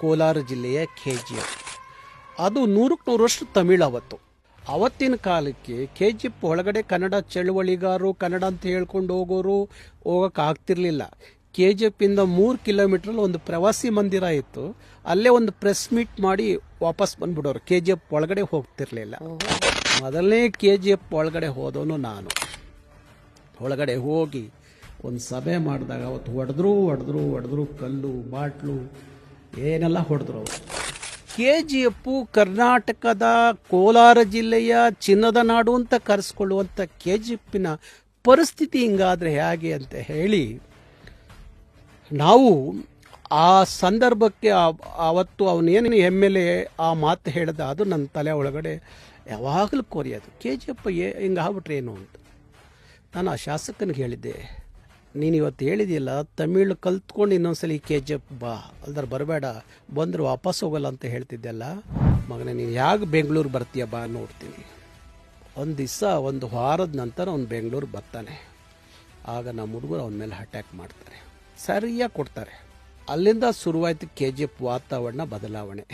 ಕೋಲಾರ ಜಿಲ್ಲೆಯ K G F ಅದು ನೂರಕ್ಕೆ ನೂರಷ್ಟು ತಮಿಳು ಅವತ್ತು. ಅವತ್ತಿನ ಕಾಲಕ್ಕೆ ಕೆ ಜಿ ಎಫ್ ಒಳಗಡೆ ಕನ್ನಡ ಚಳುವಳಿಗಾರರು, ಕನ್ನಡ ಅಂತ ಹೇಳ್ಕೊಂಡು ಹೋಗೋರು ಹೋಗಕ್ಕೆ ಆಗ್ತಿರ್ಲಿಲ್ಲ. ಕೆ ಜಿ ಎಫಿಂದ ಮೂರು ಕಿಲೋಮೀಟ್ರಲ್ಲಿ ಒಂದು ಪ್ರವಾಸಿ ಮಂದಿರ ಇತ್ತು. ಅಲ್ಲೇ ಒಂದು ಪ್ರೆಸ್ ಮೀಟ್ ಮಾಡಿ ವಾಪಸ್ ಬಂದ್ಬಿಡೋರು. ಕೆ ಜಿ ಎಫ್ ಒಳಗಡೆ ಹೋಗ್ತಿರ್ಲಿಲ್ಲ. ಮೊದಲನೇ ಕೆ ಜಿ ಎಫ್ ಒಳಗಡೆ ಹೋದವನು ನಾನು. ಒಳಗಡೆ ಹೋಗಿ ಒಂದು ಸಭೆ ಮಾಡಿದಾಗ ಅವತ್ತು ಹೊಡೆದ್ರು ಹೊಡೆದ್ರು ಹೊಡೆದ್ರು ಕಲ್ಲು, ಬಾಟ್ಲು ಏನೆಲ್ಲ ಹೊಡೆದ್ರು ಅವರು? ಕೆ ಜಿ ಎಪ್ಪು ಕರ್ನಾಟಕದ ಕೋಲಾರ ಜಿಲ್ಲೆಯ ಚಿನ್ನದ ನಾಡು ಅಂತ ಕರೆಸ್ಕೊಳ್ಳುವಂಥ ಕೆ ಜಿ ಎಪ್ಪಿನ ಪರಿಸ್ಥಿತಿ ಹಿಂಗಾದರೆ ಹೇಗೆ ಅಂತ ಹೇಳಿ, ನಾವು ಆ ಸಂದರ್ಭಕ್ಕೆ ಅವತ್ತು ಅವನೇನು ಎಂ ಎಲ್ ಎ ಆ ಮಾತು ಹೇಳಿದ, ಅದು ನನ್ನ ತಲೆ ಒಳಗಡೆ ಯಾವಾಗಲೂ ಕೊರಿಯೋದು. ಕೆ ಜಿ ಎಫ್ ಏ ಹಿಂಗೆ ಆಗ್ಬಿಟ್ರೆ ಏನು ಅಂತ. ನಾನು ಆ ಶಾಸಕನಿಗೆ ಹೇಳಿದ್ದೆ ನೀನು ಇವತ್ತು ಹೇಳಿದೆಯಲ್ಲ, ತಮಿಳು ಕಲ್ತ್ಕೊಂಡು ಇನ್ನೊಂದ್ಸಲಿ ಕೆ ಜಿ ಬಾ, ಅಲ್ದ್ರೆ ಬರಬೇಡ, ಬಂದ್ರೆ ವಾಪಸ್ ಹೋಗಲ್ಲ ಅಂತ ಹೇಳ್ತಿದ್ದೆಲ್ಲ. ಮಗನೇ, ನೀನು ಯಾಕೆ ಬೆಂಗಳೂರು ಬರ್ತೀಯ ಬಾ ನೋಡ್ತೀನಿ. ಒಂದು ದಿವಸ, ಒಂದು ವಾರದ ನಂತರ ಅವ್ನು ಬೆಂಗಳೂರು ಬರ್ತಾನೆ. ಆಗ ನಮ್ಮ ಹುಡುಗರು ಅವನ ಮೇಲೆ ಅಟ್ಯಾಕ್ ಮಾಡ್ತಾರೆ. ಸರಿಯಾಗಿ ಕೊಡ್ತಾರೆ. ಅಲ್ಲಿಂದ ಶುರುವಾಯಿತು ಕೆ ಜಿ ಎಫ್ ವಾತಾವರಣ ಬದಲಾವಣೆ.